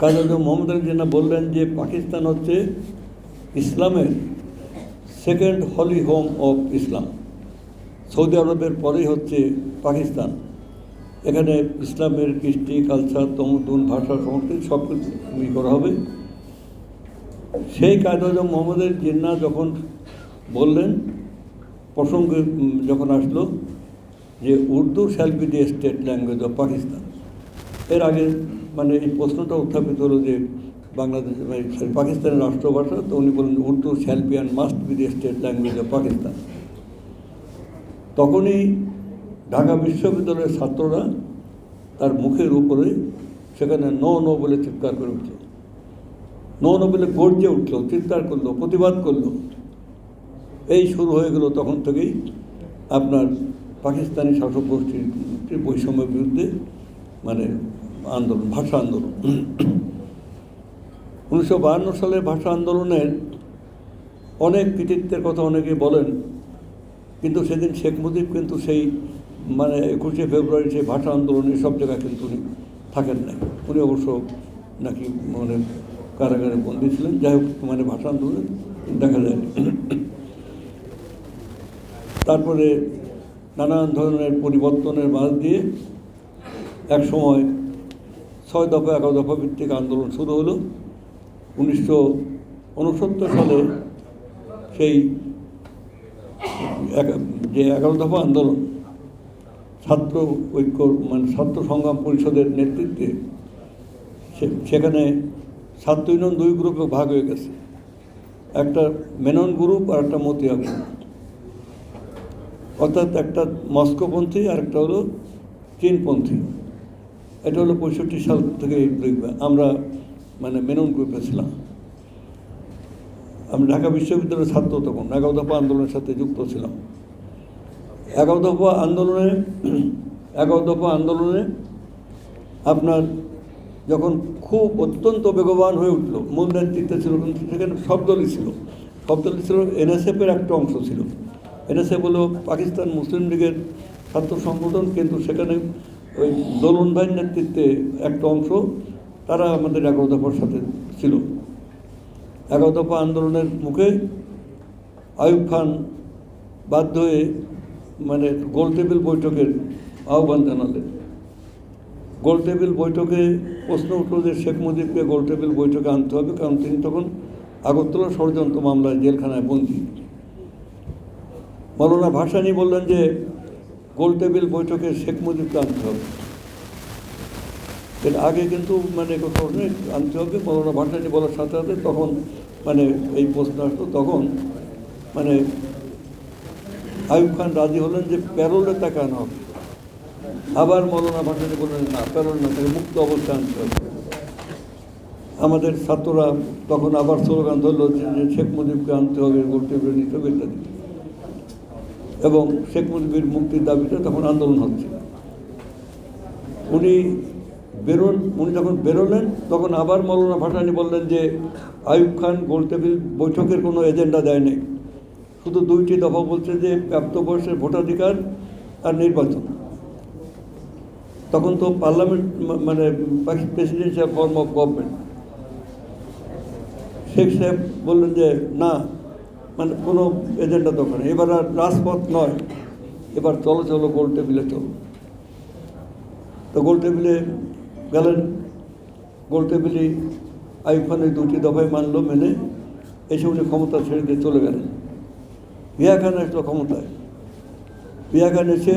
কাজী মোহাম্মদ আলী জিন্না বললেন যে পাকিস্তান হচ্ছে ইসলামের second holy home of Islam Saudi আরবের পরেই হচ্ছে পাকিস্তান। এখানে ইসলামের কৃষ্টি কালচার তমুদ্দুন ভাষা, সংস্কৃতি সব কিছু করা হবে। সেই কায়দা মোহাম্মদের জিন্না যখন বললেন, প্রসঙ্গে যখন আসলো যে Urdu shall be the state language of Pakistan এর আগে মানে এই প্রশ্নটা উত্থাপিত হলো যে বাংলাদেশ মানে পাকিস্তানের রাষ্ট্রভাষা, তো উনি বললেন Urdu shall be and must be the state language of Pakistan. তখনই ঢাকা বিশ্ববিদ্যালয়ের ছাত্ররা তার মুখের উপরে সেখানে নো নো বলে চিৎকার করে উঠল। নো নো বলে গর্জে উঠল, চিৎকার করল, প্রতিবাদ করল। এই শুরু হয়ে গেল তখন থেকেই আপনার পাকিস্তানি শাসক গোষ্ঠীর বৈষম্যের বিরুদ্ধে মানে আন্দোলন, ভাষা আন্দোলন। উনিশশো বাহান্ন সালের ভাষা আন্দোলনের অনেক কৃতিত্বের কথা অনেকে বলেন, কিন্তু সেদিন শেখ মুজিব কিন্তু সেই মানে একুশে ফেব্রুয়ারি সেই ভাষা আন্দোলনে সব জায়গায় কিন্তু উনি থাকেন নাই। উনি অবশ্য নাকি মানে কারাগারে বন্দী ছিলেন। যাই হোক মানে ভাষা আন্দোলনে দেখা যায়। তারপরে নানান ধরনের পরিবর্তনের মাঝ দিয়ে এক সময় ছয় দফা, এগারো দফা ভিত্তিক আন্দোলন শুরু হলো। উনিশশো উনসত্তর সালে সেই যে এগারো দফা আন্দোলন, ছাত্র ঐক্য মানে ছাত্র সংগ্রাম পরিষদের নেতৃত্বে সেখানে ছাত্র ইউনিয়ন দুই গ্রুপে ভাগ হয়ে গেছে। একটা মেনন গ্রুপ আর একটা মতিয়া গ্রুপ। অর্থাৎ একটা মস্কোপন্থী আর একটা হলো চীনপন্থী। এটা হলো পঁয়ষট্টি সাল থেকে আমরা মানে মেনন গ্রুপে ছিলাম। আমি ঢাকা বিশ্ববিদ্যালয়ের ছাত্র তখন এগারো দফা আন্দোলনের সাথে যুক্ত ছিলাম। এগারো দফা আন্দোলনে এগারো দফা আন্দোলনে আপনার যখন খুব অত্যন্ত বেগবান হয়ে উঠল, মূল নেতৃত্বে ছিল কিন্তু সেখানে সব দলই ছিল। সব দলই ছিল এনএসএফের একটা অংশ ছিল। এনএসএফ হলো পাকিস্তান মুসলিম লীগের ছাত্র সংগঠন, কিন্তু সেখানে ওই দোলন ভাইয়ের নেতৃত্বে একটা অংশ, তারা আমাদের এগারো দফার সাথে ছিল। এগারো দফা আন্দোলনের মুখে আয়ুব খান বাধ্য হয়ে মানে গোল টেবিল বৈঠকের আহ্বান জানালেন। গোল টেবিল বৈঠকে প্রশ্ন উঠল যে শেখ মুজিবকে গোল টেবিল বৈঠকে আনতে হবে, কারণ তিনি তখন আগরতলা ষড়যন্ত্র মামলায় জেলখানায় বন্দী। মৌলানা ভাসানি বললেন যে গোল টেবিল বৈঠকে শেখ মুজিবকে আনতে হবে। এর আগে কিন্তু মানে কোথাও নেই আনতে হবে, মৌলানা ভাসানি বলার সাথে সাথে তখন মানে এই প্রশ্ন আসলো, তখন মানে আয়ুব খান রাজি হলেন যে প্যারোলে তাকে আনা হবে। আবার মৌলানা ভাসানি বললেন, না, প্যারোল না, তাকে মুক্ত অবস্থায় আনতে হবে। আমাদের ছাত্ররা তখন আবার স্লোগান ধরলো যে শেখ মুজিবকে আনতে হবে, গোল টেবিলে নিতে হবে, ইত্যাদি। এবং শেখ মুজিবের মুক্তির দাবিতে তখন আন্দোলন হচ্ছে। উনি বেরোন, উনি যখন বেরোলেন, তখন আবার মৌলানা ভাসানি বললেন যে আয়ুব খান গোল টেবিল বৈঠকের কোনো এজেন্ডা দেয় নাই। শুধু দুইটি দফা বলছে যে প্রাপ্তবয়সের ভোটাধিকার আর নির্বাচন। তখন তো পার্লামেন্ট মানে presidential form of government Sheikh Saheb বললেন যে, না মানে কোনো এজেন্ডা দরকার নেই। এবার আর রাজপথ নয়। এবার চলো চলো, গোল টেবিলে চলো। তো গোল টেবিলে গেলেন। গোল টেবিলে আইব খান ওই দুটি দফায় মানলো মেনে এসে উনি ক্ষমতা ছেড়ে দিয়ে চলে গেলেন। ভিয়া খান আসলো ক্ষমতায়। ভিয়া খান এসে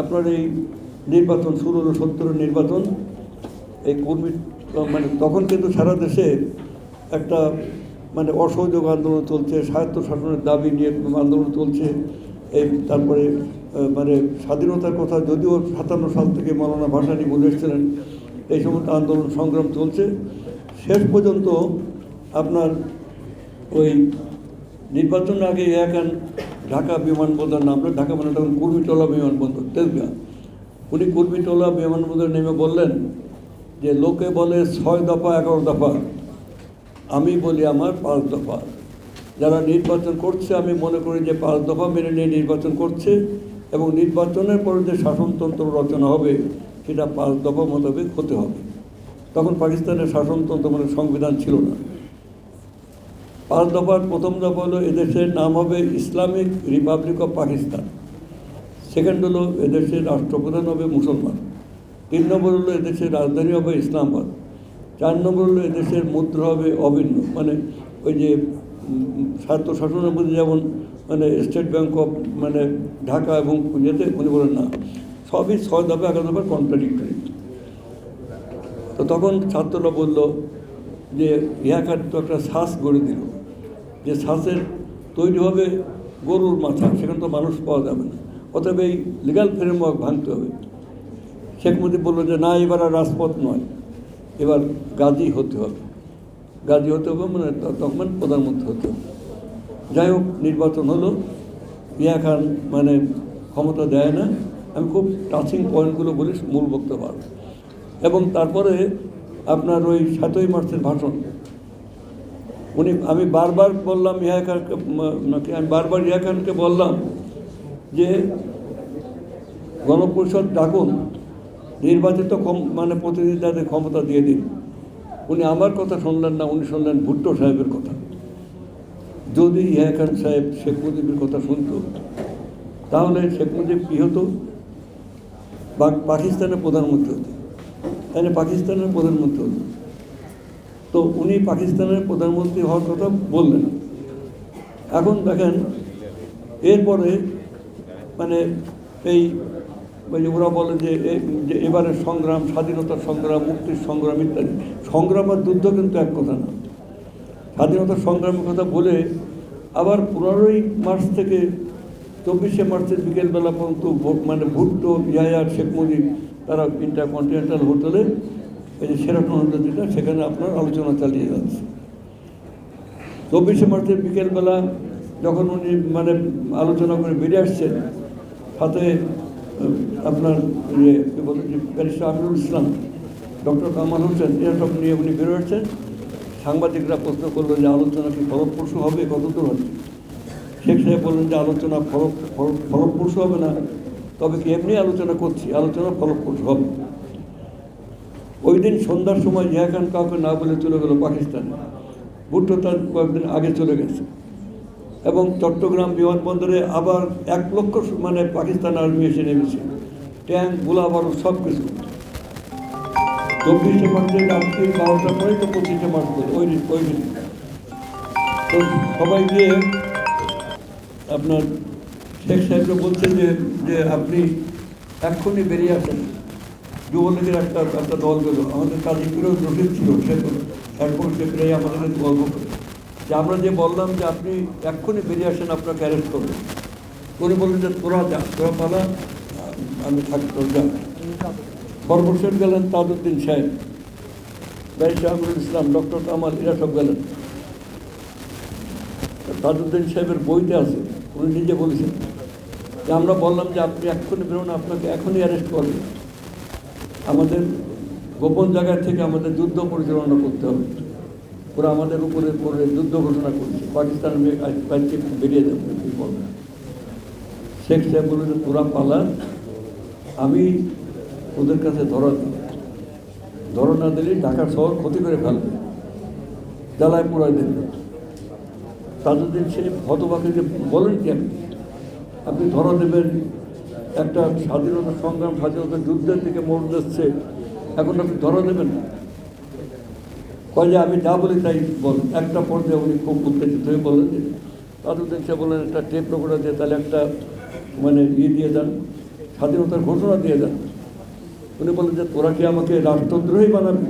আপনার এই নির্বাচন, শুরু হলো সত্তরের নির্বাচন। এই কর্মী মানে তখন কিন্তু সারা দেশে একটা মানে অসহযোগ আন্দোলন চলছে স্বায়ত্ত শাসনের দাবি নিয়ে আন্দোলন চলছে। এই তারপরে মানে স্বাধীনতার কথা যদিও সাতান্ন সাল থেকে মৌলানা ভাসানি বলে এসেছিলেন, এই সমস্ত আন্দোলন সংগ্রাম চলছে। শেষ পর্যন্ত আপনার ওই নির্বাচনের আগে এখন ঢাকা বিমানবন্দর নামলো। ঢাকা মানে তখন কুর্মিটোলা বিমানবন্দর, তেজগাঁ। উনি কুর্মিটোলা বিমানবন্দর নেমে বললেন যে, লোকে বলে ছয় দফা, এগারো দফা। আমি বলি আমার পাঁচ দফা। যারা নির্বাচন করছে, আমি মনে করি যে পাঁচ দফা মেনে নিয়ে নির্বাচন করছে এবং নির্বাচনের পরে যে শাসনতন্ত্র রচনা হবে, সেটা পাঁচ দফা মোতাবেক হতে হবে। তখন পাকিস্তানের শাসনতন্ত্র মানে সংবিধান ছিল না। পাঁচ দফার প্রথম দফা হলো, এদেশের নাম হবে Islamic republic of Pakistan. Second হলো, এদেশের রাষ্ট্রপ্রধান হবে মুসলমান। তিন নম্বর হলো, এদেশের রাজধানী হবে ইসলামাবাদ। চার নম্বর হলো এদেশের মুদ্রা হবে অভিন্ন। মানে ওই যে স্বায়ত্ত শাসনের মধ্যে যেমন মানে স্টেট ব্যাংক অফ মানে ঢাকা এবং ইয়েতে উনি বলেন না, সবই ছয় দফা, এগারো দফা কন্ট্রাডিক্টরি তো তখন ছাত্ররা বলল যে ইহাকার তো একটা শ্বাস গড়ে দিল। যে শ্বাসের তৈরি হবে গরুর মাথা, সেখানে তো মানুষ পাওয়া যাবে না। অতএব এই লিগাল ফ্রেমওয়ার্ক ভাঙতে হবে। শেখ মুজিব বলল যে, না, এবার আর রাজপথ নয়। এবার গাজী হতে হবে। গাজী হতে হবে মানে তখন প্রধানমন্ত্রী হতে হবে। যাই হোক, নির্বাচন হলো। ইয়া খান মানে ক্ষমতা দেয় না। আমি খুব টাচিং পয়েন্টগুলো বলি, মূল বক্তব্য। এবং তারপরে আপনার ওই সাতই মার্চের ভাষণ। উনি, আমি বারবার বললাম ইয়া খানকে নাকি আমি বারবার ইয়া খানকে বললাম যে গণপরিষদ ডাকুন। নির্বাচিত মানে প্রতিনিধিদের ক্ষমতা দিয়ে দিন। উনি আমার কথা শুনলেন না, উনি শুনলেন ভুট্টো সাহেবের কথা। যদি ইয়া খান সাহেব শেখ মুজিবের কথা শুনত, তাহলে শেখ মুজিব কী হতো? পাকিস্তানের প্রধানমন্ত্রী হতো। তাহলে পাকিস্তানের প্রধানমন্ত্রী হতো। তো উনি পাকিস্তানের প্রধানমন্ত্রী হওয়ার কথা বললেন। এখন দেখেন, এরপরে মানে এই যে ওরা বলে যে এ- যে এবারের সংগ্রাম স্বাধীনতার সংগ্রাম, মুক্তির সংগ্রাম ইত্যাদি। সংগ্রাম আর যুদ্ধ কিন্তু এক কথা না। স্বাধীনতার সংগ্রামের কথা বলে আবার পনেরোই মার্চ থেকে চব্বিশে মার্চের বিকেলবেলা পর্যন্ত মানে ভুট্টো ইয়ায়া শেখ মুজিব, তারা ইন্টার কন্টিনেন্টাল হোটেলে এই যে সেরাটন হোটেল যেটা, সেখানে আপনার আলোচনা চালিয়ে যাচ্ছে। চব্বিশে মার্চের বিকেলবেলা যখন উনি মানে আলোচনা করে বেরিয়ে আসছেন, সাথে আপনার ইয়ে কী যে ব্যারিস্টার আমিরুল ইসলাম, ডক্টর কামাল হোসেন, এরা সব নিয়ে উনি বেরো আসছেন সাংবাদিকরা প্রশ্ন করল যে আলোচনা কি ফলপ্রসূ হবে, কতদূর হচ্ছে? শেখ সাহেব বললেন যে আলোচনা ফল- ফলপ্রসূ হবে না, তবে কি এমনি আলোচনা করছি, আলোচনা ফলপ্রসূ হবে। ওই দিন সন্ধ্যার সময় জিয়া খান কাউকে না বলে চলে গেল পাকিস্তানে। ভুট্টো তার কয়েকদিন আগে চলে গেছে। এবং চট্টগ্রাম বিমানবন্দরে আবার এক লক্ষ মানে পাকিস্তান আর্মি এসে নেমেছে। ট্যাঙ্ক, গোলা বারুদ সব কিছু চব্বিশে মার্চে রাত্রি বারোটার পরে তো পঁচিশে মার্চ করে ওই দিন ওই দিন। তো সবাই গিয়ে আপনার শেখ সাহেবকে বলছেন যে যে আপনি এক্ষুনি বেরিয়ে আসেন। যুবলীগের একটা একটা দল গেল। আমাদের কাজীপুরেও রশিদ ছিল, সে এরপর সে প্রায় আমাদের গল্প যে আমরা যে বললাম যে আপনি এক্ষুনি বেরিয়ে আসেন, আপনাকে অ্যারেস্ট করবেন উনি বললেন যে তোরা যা, তোরা পালা, আমি থাকি, তোর যা। সর্বশেষ গেলেন তাজউদ্দিন সাহেব। ব্যারিস্টার আমরুল ইসলাম, ডক্টর কামাল, এরা সব গেলেন। তাজউদ্দিন সাহেবের বইতে আছে, উনি নিজে বলেছেন। যে আমরা বললাম যে আপনি এক্ষুনি বেরোন, আপনাকে এখনই অ্যারেস্ট করবে। আমাদের গোপন জায়গা থেকে আমাদের যুদ্ধ পরিচালনা করতে হবে। ওরা আমাদের উপরে পরে যুদ্ধ ঘোষণা করছে। পাকিস্তান বেরিয়ে যাবে, কি করবে? শেখ সাহেব যে তোরা পালা আমি ওদের কাছে ধরা দিই। ধরা না দিলে ঢাকা শহর ক্ষতি করে ফেলবে। জ্বালায় পোড়ায় দেবে। তাজউদ্দিন সে হতবাকে যে বলেন কি আপনি ধরা দেবেন, একটা স্বাধীনতা সংগ্রাম, স্বাধীনতা যুদ্ধের দিকে মোড় দিচ্ছে এখন আপনি ধরা দেবেন কয় যে আমি যা বলি তাই বল। একটা পর্যায়ে উনি খুব উত্তেজিত হয়ে বললেন যে তাজউদ্দিন সে বললেন একটা টেপ রেকর্ডার দিয়ে তাহলে একটা মানে ইয়ে দিয়ে দেন স্বাধীনতার ঘোষণা দিয়ে দেন উনি বললেন যে, তোরা কি আমাকে রাষ্ট্রদ্রোহী বানাবি?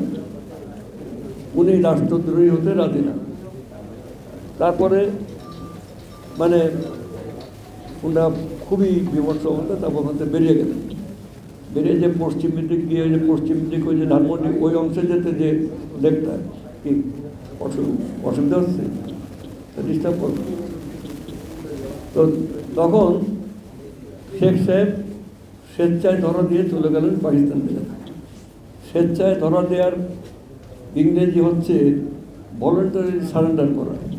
উনি রাষ্ট্রদ্রোহী হতে রাজি না। তারপরে মানে ওনারা খুবই বিমর্ষ অবস্থা, তারপর হতে বেরিয়ে গেলেন। বেরিয়ে যে পশ্চিম দিক গিয়ে যে পশ্চিম দিক ওই যে ধানমন্ডি, ওই অংশে যেতে যে লেকটা, কি অসু- অসুবিধা হচ্ছে? ডিস্টার্ব করবে। তো তখন শেখ সাহেব স্বেচ্ছায় ধরা দিয়ে চলে গেলেন পাকিস্তান থেকে। স্বেচ্ছায় ধরা দেওয়ার ইংরেজি হচ্ছে ভলেন্টারি সারেন্ডার করা।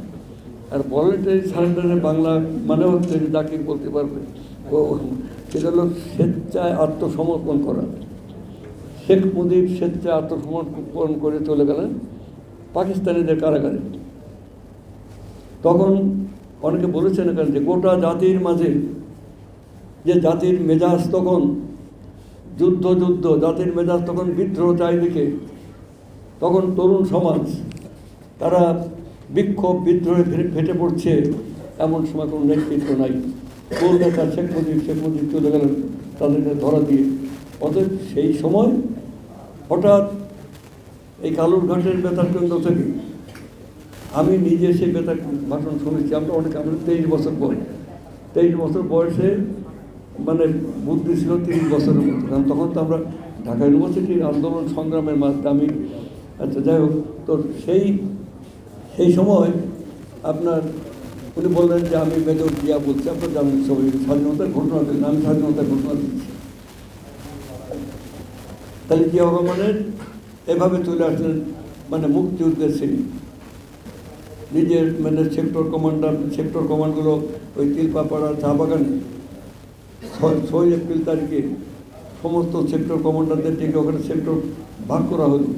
আর ভলেন্টারি সারেন্ডারের বাংলা মানে হচ্ছে যাকে বলতে পারবে সেটা হলো স্বেচ্ছায় আত্মসমর্পণ করা। শেখ মুজিব স্বেচ্ছায় আত্মসমর্পণ করে চলে গেলেন পাকিস্তানিদের কারাগারে। তখন অনেকে বলেছেন এখানে যে গোটা জাতির মাঝে যে জাতির মেজাজ তখন যুদ্ধ যুদ্ধ, জাতির মেজাজ তখন বিদ্রোহ চারিদিকে। তখন তরুণ সমাজ, তারা বিক্ষোভ, বিদ্রোহে ফেটে পড়ছে, এমন সময় কোনো নেতৃত্ব নাই। কলকাতা শেখ মুজিব শেখ মুজিব চলে গেলেন তাদেরকে ধরা দিয়ে। অতএব সেই সময় হঠাৎ এই কালুর ঘাটের বেতার কেন্দ্র থেকে আমি নিজে সেই বেতার ভাষণ শুনেছি। আমরা অনেক আমাদের তেইশ বছর বয়স। তেইশ বছর বয়সে মানে বুদ্ধি ছিল তিরিশ বছরের মতো কারণ তখন তো আমরা ঢাকা ইউনিভার্সিটির আন্দোলন সংগ্রামের মাধ্যমে আমি আচ্ছা যাই হোক, তো সেই সেই সময় আপনার উনি বললেন যে, আমি মেজর জিয়া বলছি, আপনার জানেন সবাই স্বাধীনতার ঘটনা দিলেন আমি স্বাধীনতার ঘটনা দিচ্ছি তাহলে জিয়া রহমানের এভাবে চলে আসলেন মানে মুক্তিযুদ্ধের শ্রেণি নিজের মানে সেক্টর কমান্ডার, সেক্টর কমান্ডগুলো ওই তিলপাপাড়া চা বাগানে ছয় এপ্রিল তারিখে সমস্ত সেক্টর কমান্ডারদের ডেকে ওখানে সেক্টর ভাগ করা হলো।